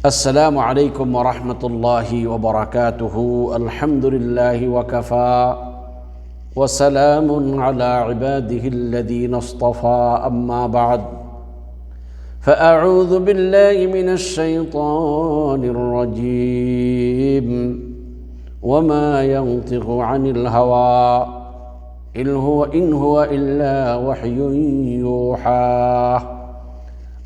السلام عليكم ورحمة الله وبركاته. الحمد لله وكفى. وسلام على عباده الذين اصطفى. أما بعد فأعوذ بالله من الشيطان الرجيم. وما ينطق عن الهوى إن هو إن هو إلا وحي يوحى.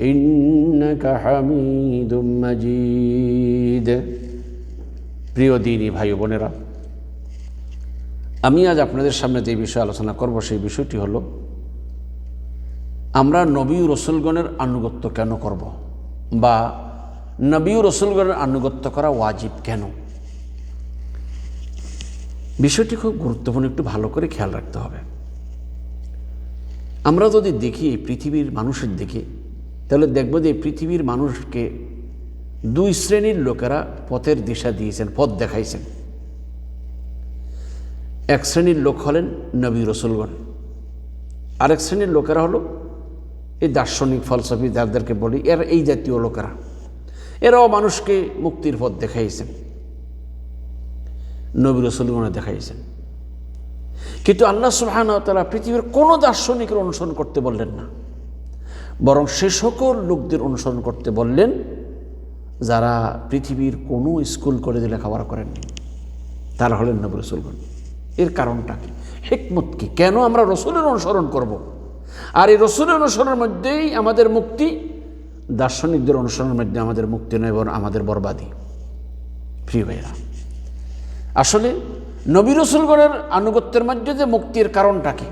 ইন্নাকা হামিদুম মাজিদ। প্রিয় দিনই ভাই বোনেরা, আমি আজ আপনাদের সামনে যে বিষয়ে আলোচনা করব, সেই বিষয়টি হল, আমরা নবী রসুলগণের আনুগত্য কেন করব বা নবী রসুলগণের আনুগত্য করা ওয়াজিব কেন? বিষয়টি খুব গুরুত্বপূর্ণ, একটু ভালো করে খেয়াল রাখতে হবে। আমরা যদি দেখি পৃথিবীর মানুষের দিকে তাহলে দেখব যে পৃথিবীর মানুষকে দুই শ্রেণির লোকেরা পথের দিশা দিয়েছেন, পথ দেখাইছেন। এক শ্রেণির লোক হলেন নবী রসুলগণ। আরেক শ্রেণির লোকেরা হলো এই দার্শনিক ফলসফি যাদেরকে বলি, এর এই জাতীয় লোকেরা। এরাও মানুষকে মুক্তির পথ দেখাইছেন, নবী রসুলগণে দেখাইছেন। কিন্তু আল্লাহ সুহান তালা পৃথিবীর কোনো দার্শনিকের অনুসরণ করতে বললেন না। বরং সে সকল লোকদের অনুসরণ করতে বললেন, যারা পৃথিবীর কোনো স্কুল কলেজে লেখাপড়া করেননি, তারা হলেন নবী রসুলগণ। এর কারণটা কি? হেকমত কি? কেন আমরা রসুলের অনুসরণ করব। আর এই রসুলের অনুসরণের মধ্যেই আমাদের মুক্তি, দার্শনিকদের অনুসরণের মধ্যে আমাদের মুক্তি নয় এবং আমাদের বরবাদী। প্রিয় ভাইরা আসলে নবী রসুলগণের আনুগত্যের মধ্যে যে মুক্তির কারণটা কি?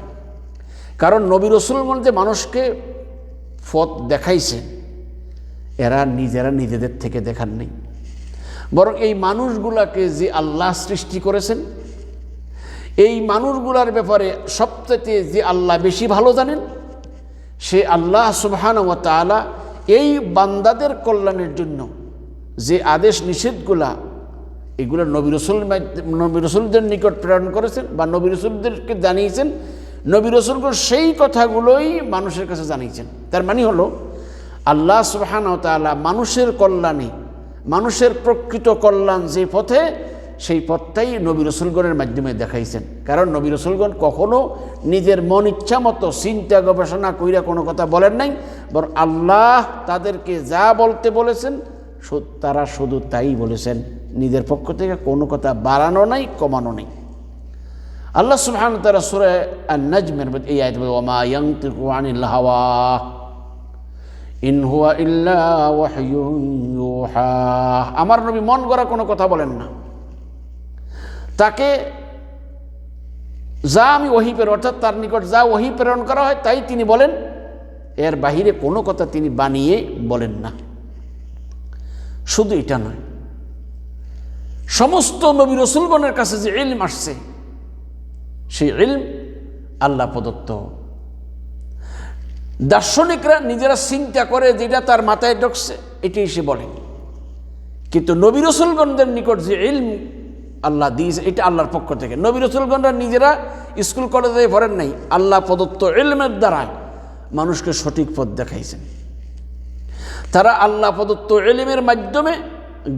কারণ নবী রসুলগণ যে মানুষকে পথ দেখাইছে, এরা নিজেরা নিজেদের থেকে দেখান নেই। বরং এই মানুষগুলাকে যে আল্লাহ সৃষ্টি করেছেন, এই মানুষগুলার ব্যাপারে সবচেয়ে যে আল্লাহ বেশি ভালো জানেন, সে আল্লাহ সুবহান ও তালা এই বান্দাদের কল্যাণের জন্য যে আদেশ নিষেধগুলা, এগুলো নবী রসুল নবী রসুলদের নিকট প্রেরণ করেছেন বা নবী রসুলদেরকে জানিয়েছেন নবী রসুলগণ সেই কথাগুলোই মানুষের কাছে জানিয়েছেন। তার মানে হলো, আল্লাহ সুবাহান তালা মানুষের কল্যাণে, মানুষের প্রকৃত কল্যাণ যে পথে, সেই পথটাই নবী রসুলগণের মাধ্যমে দেখাইছেন। কারণ নবী রসুলগণ কখনো নিজের মন ইচ্ছা মতো চিন্তা গবেষণা কইরা কোনো কথা বলেন নাই, বরং আল্লাহ তাদেরকে যা বলতে বলেছেন তারা শুধু তাই বলেছেন। নিজের পক্ষ থেকে কোনো কথা বাড়ানো নাই, কমানো নেই। আল্লাহ সুবহান তারা সুরে নাজমের হাওয়া ইন হুয়া ইল্লা আমার নবী মন গড়া কোনো কথা বলেন না। তাকে যা আমি ওহি প্রেরণ, অর্থাৎ তার নিকট যা ওহি প্রেরণ করা হয়, তাই তিনি বলেন। এর বাহিরে কোনো কথা তিনি বানিয়ে বলেন না। শুধু এটা নয়, সমস্ত নবী রসুলগণের কাছে যে ইলম আসছে সেই ইলম আল্লাহ প্রদত্ত। দার্শনিকরা নিজেরা চিন্তা করে যেটা তার মাথায় ঢুকছে এটি সে বলে। কিন্তু নবী রসুলগণদের নিকট যে ইলম আল্লাহ দিয়েছে, এটা আল্লাহর পক্ষ থেকে। নবী রসুলগণরা নিজেরা স্কুল, কলেজে পড়েন নাই, আল্লাহ প্রদত্ত ইলমের দ্বারা মানুষকে সঠিক পথ দেখাইছেন। তারা আল্লাহ প্রদত্ত এলিমের মাধ্যমে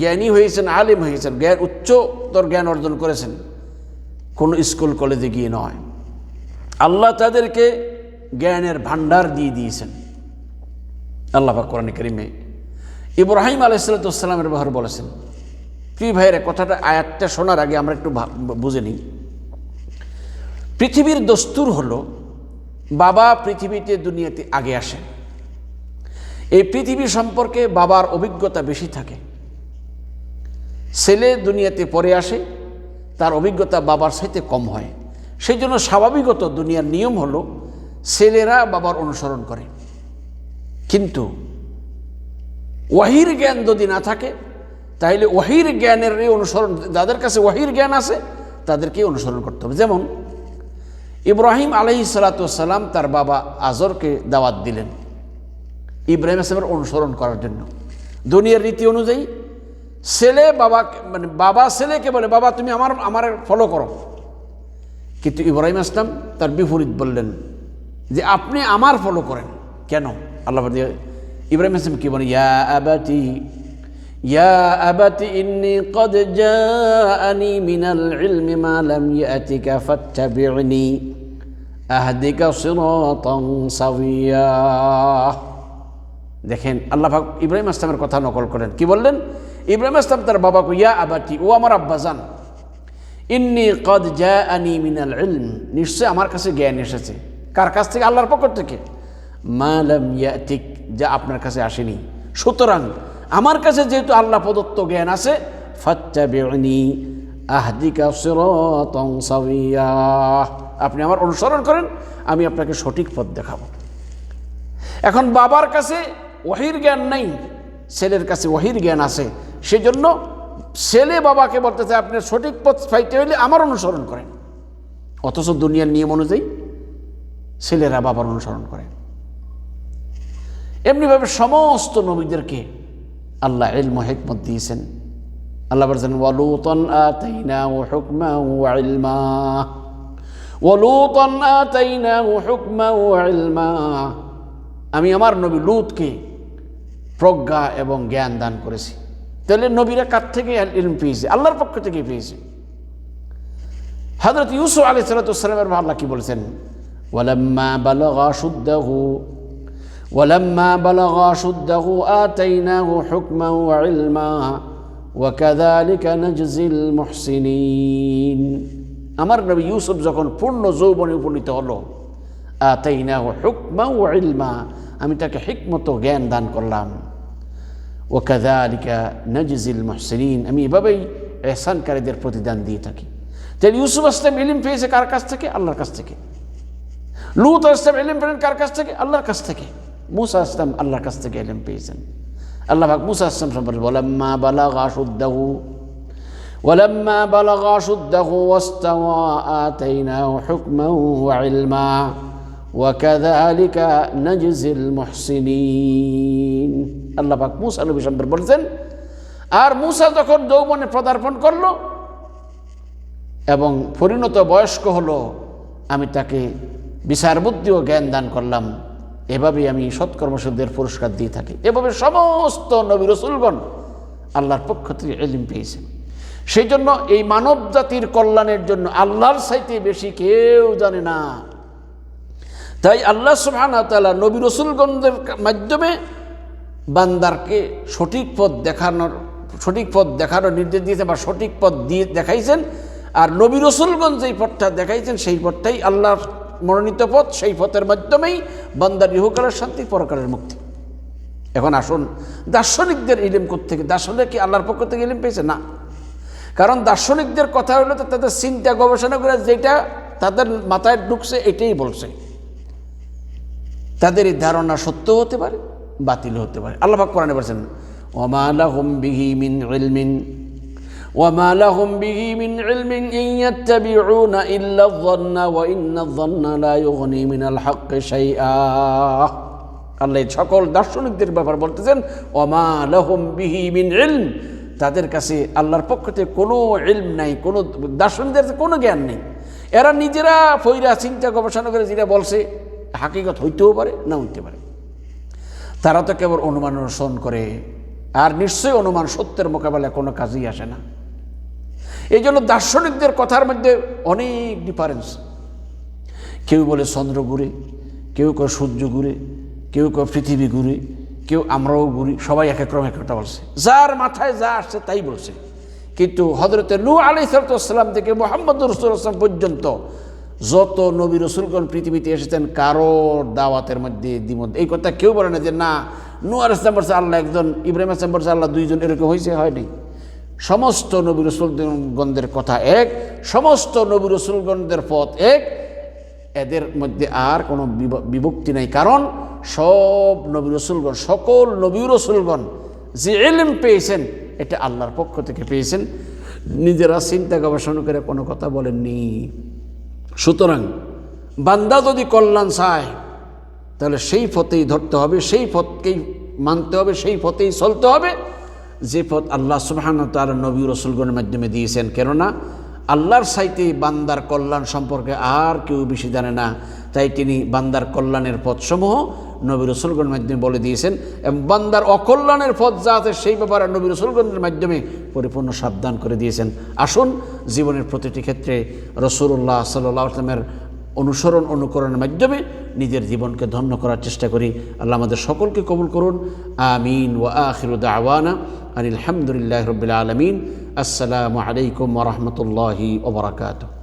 জ্ঞানী হয়েছেন, আলিম হয়েছেন, জ্ঞান, উচ্চতর জ্ঞান অর্জন করেছেন। কোনো স্কুল কলেজে গিয়ে নয়। আল্লাহ তাদেরকে জ্ঞানের ভাণ্ডার দিয়ে দিয়েছেন। আল্লাহ কোরআন করিমে ইব্রাহিম আলাইসালাতামের ব্যবহার বলেছেন, প্রিয় ভাইয়ের, কথাটা, আয়াতটা শোনার আগে আমরা একটু বুঝে নিই। পৃথিবীর দস্তুর হলো, বাবা পৃথিবীতে দুনিয়াতে আগে আসেন। এই পৃথিবী সম্পর্কে বাবার অভিজ্ঞতা বেশি থাকে। ছেলে দুনিয়াতে পরে আসে তার অভিজ্ঞতা বাবার সাথে কম হয়। সেই জন্য স্বাভাবিকত দুনিয়ার নিয়ম হলো ছেলেরা বাবার অনুসরণ করে। কিন্তু ওয়াহির জ্ঞান যদি না থাকে, তাইলে ওয়াহির জ্ঞানের অনুসরণ, যাদের কাছে ওয়াহির জ্ঞান আছে, তাদেরকেই অনুসরণ করতে হবে। যেমন ইব্রাহিম আলহি সালাতাম তার বাবা আজরকে দাওয়াত দিলেন। ইব্রাহিম আসলামের অনুসরণ করার জন্য। দুনিয়ার রীতি অনুযায়ী ছেলে বাবাকে মানে বাবা ছেলেকে বলে, বাবা, তুমি আমার আমার ফলো করো। কিন্তু ইব্রাহিম আসলাম, তার বিপরীত বললেন যে, আপনি আমার ফলো করেন। কেন? আল্লাহ ইব্রাহিম আসলাম কি বলেন ইয়া আবাতি, ইয়া আবাটি ইন্নি কদ মিনাল ইলমি মা ইয়াতিকা ফাত্তাবি'নি আহদিকা সিরাতান সাবিয়া দেখেন, আল্লাহ ইব্রাহিম আসলামের কথা নকল করেন। কি বললেন? ইব্রাহিম আসলাম তার বাবাকে, ইয়া আবাটি ও আমার আব্বা আব্বাজান, ইন্নি কদ জা আনি মিনাল ইলম নিশ্চয় আমার কাছে জ্ঞান এসেছে। কার কাছ থেকে? আল্লাহর পক্ষ থেকে। মালাম ইয়াতিক যা আপনার কাছে আসেনি। সুতরাং আমার কাছে যেহেতু আল্লাহ প্রদত্ত জ্ঞান আছে ফাচ্চা বেড়নি আহদিকা সাবিয়া আপনি আমার অনুসরণ করেন, আমি আপনাকে সঠিক পথ দেখাবো। এখন বাবার কাছে ওহির জ্ঞান নেই, ছেলের কাছে ওহির জ্ঞান আছে। সেজন্য ছেলে বাবাকে বলতে চায় আপনি সঠিক পথ পাইতে হইলে আমার অনুসরণ করেন। অথচ দুনিয়ার নিয়ম অনুযায়ী ছেলেরা বাবার অনুসরণ করে। এমনিভাবে সমস্ত নবীদেরকে আল্লাহ এলম হেকমত দিয়েছেন। আল্লাহ ওয়ালুতন ও ও আমি আমার নবী লুতকে প্রজ্ঞা এবং জ্ঞান দান করেছি। তাহলে নবীরা কার থেকে ইলম পেয়েছে আল্লাহর পক্ষ থেকে পেয়েছে হজরত ইউসুফ আলি সালাতামের আল্লাহ কি বলেছেন ওয়ালাম্মা বালগা শুদ্ধহু ولما بلغ شده آتيناه حكما وعلما وكذلك نجزي المحسنين আমার নবী ইউসুফ যখন পূর্ণ যৌবনে উপনীত হলো আতাইনাহু হুকমা ও ইলমা আমি তাকে হিকমত ও জ্ঞান দান করলাম ও কাদালিকা নজিজিল মহসিন আমি এভাবেই এহসানকারীদের প্রতিদান দিয়ে থাকি তাহলে ইউসুফ আসলাম ইলিম পেয়েছে কার কাছ থেকে আল্লাহর কাছ থেকে লুত আসলাম ইলিম পেলেন কার কাছ থেকে আল্লাহর কাছ থেকে মুসা আসলাম আল্লাহর কাছ থেকে ইলিম পেয়েছেন আল্লাহ পাক মুসা আসলাম সম্পর্কে বলাম্মা বালাগা শুদ্দাহু ولما بلغ شده واستوى آتيناه حكما وعلما وكذلك نجزي المحسنين আল্লাহ পাক মুসা নবী সম্পর্কে বলছেন, আর মুসা যখন যৌবনে পদার্পণ করল এবং পরিণত বয়স্ক হলো, আমি তাকে বিচার বুদ্ধি ও জ্ঞান দান করলাম। এভাবেই আমি সৎকর্মসূদের পুরস্কার দিয়ে থাকি। এভাবে সমস্ত নবী রসুলগণ আল্লাহর পক্ষ থেকে এলিম পেয়েছেন। সেই জন্য এই মানব জাতির কল্যাণের জন্য আল্লাহর সাইতে বেশি কেউ জানে না। তাই আল্লাহ সুবহান তাআলা নবী রসুলগণদের মাধ্যমে বান্দারকে সঠিক পথ দেখানোর, সঠিক পথ দেখানোর নির্দেশ দিয়েছেন বা সঠিক পথ দিয়ে দেখাইছেন। আর নবী রসুলগঞ্জ যেই পথটা দেখাইছেন, সেই পথটাই আল্লাহর মনোনীত পথ। সেই পথের মাধ্যমেই বান্দার ইহকালের শান্তি, পরকালের মুক্তি। এখন আসুন, দার্শনিকদের ইলিম থেকে দার্শনিক কি আল্লাহর পক্ষ থেকে ইলিম পেয়েছে? না। কারণ দার্শনিকদের কথা হলো তো তাদের চিন্তা, গবেষণা করে যেটা তাদের মাথায় ঢুকছে, এটাই বলছে। তাদের এই ধারণা সত্য হতে পারে? বাতিল হতে পারে আল্লাহ পাক কোরআনে বলছেন ওমা লাহুম বিহি মিন ইলমিন وما لهم به من علم إن يتبعون إلا الظن وإن الظن لا يغني من الحق شيئا আল্লাহ সকল দার্শনিকদের ব্যাপার বলতেছেন ওমা লাহুম বিহি মিন ইলম তাদের কাছে আল্লাহর পক্ষ থেকে কোনো ইলম নাই কোনো দার্শনিকদের কাছে কোনো জ্ঞান নেই এরা নিজেরা ফইরা চিন্তা গবেষণা করে যেটা বলছে হাকিগত হইতেও পারে না হইতে পারে তারা তো কেবল অনুমান অনুসরণ করে। আর নিশ্চয়ই অনুমান সত্যের মোকাবেলায় কোনো কাজই আসে না। এই জন্য দার্শনিকদের কথার মধ্যে অনেক ডিফারেন্স কেউ বলে চন্দ্র ঘুরে, কেউ কয় সূর্য ঘুরে, কেউ কয় পৃথিবী ঘুরে, কেউ আমরাও ঘুরি, সবাই এক এক এক একটা বলছে। যার মাথায় যা আসছে তাই বলছে। কিন্তু হজরতে নু আলি সালাম থেকে মোহাম্মদ রসুল আসলাম পর্যন্ত যত নবী রসুলগণ পৃথিবীতে এসেছেন কারোর দাওয়াতের মধ্যে দ্বিমত এই কথা কেউ বলে না যে, না নু আল ইসলাম বলছে আল্লাহ একজন, ইব্রাহিম আসলাম বলছে আল্লাহ দুইজন, এরকম হয়েছে হয়নি সমস্ত নবী রসুলগণদের কথা এক, সমস্ত নবী রসুলগণদের পথ এক। এদের মধ্যে আর কোনো বিভক্তি নাই, কারণ সব নবী রসুলগণ, সকল নবী রসুলগণ যে এলিম পেয়েছেন, এটা আল্লাহর পক্ষ থেকে পেয়েছেন। নিজেরা চিন্তা গবেষণা করে কোনো কথা বলেননি। সুতরাং বান্দা যদি কল্যাণ চায়, তাহলে সেই পথেই ধরতে হবে, সেই পথকেই মানতে হবে, সেই পথেই চলতে হবে। যে পথ আল্লাহ সুবাহান তার নবী রসুলগণের মাধ্যমে দিয়েছেন, কেননা আল্লাহর সাইতে বান্দার কল্যাণ সম্পর্কে আর কেউ বেশি জানে না। তাই তিনি বান্দার কল্যাণের পথসমূহ নবী রসুলগণের মাধ্যমে বলে দিয়েছেন এবং বান্দার অকল্যাণের পথ যা আছে সেই ব্যাপারে নবী রসুলগণের মাধ্যমে পরিপূর্ণ সাবধান করে দিয়েছেন। আসুন জীবনের প্রতিটি ক্ষেত্রে রসুল্লাহ সাল্লাহ আসলামের অনুসরণ, অনুকরণের মাধ্যমে নিজের জীবনকে ধন্য করার চেষ্টা করি। আল্লাহ আমাদের সকলকে কবুল করুন। আমিন। ওয়া আখিরু দাওয়ানা আনিল হামদুলিল্লাহ রবিল আলমিন। আসসালামু আলাইকুম ওরহমতুল্লাহি ওবরাকাতু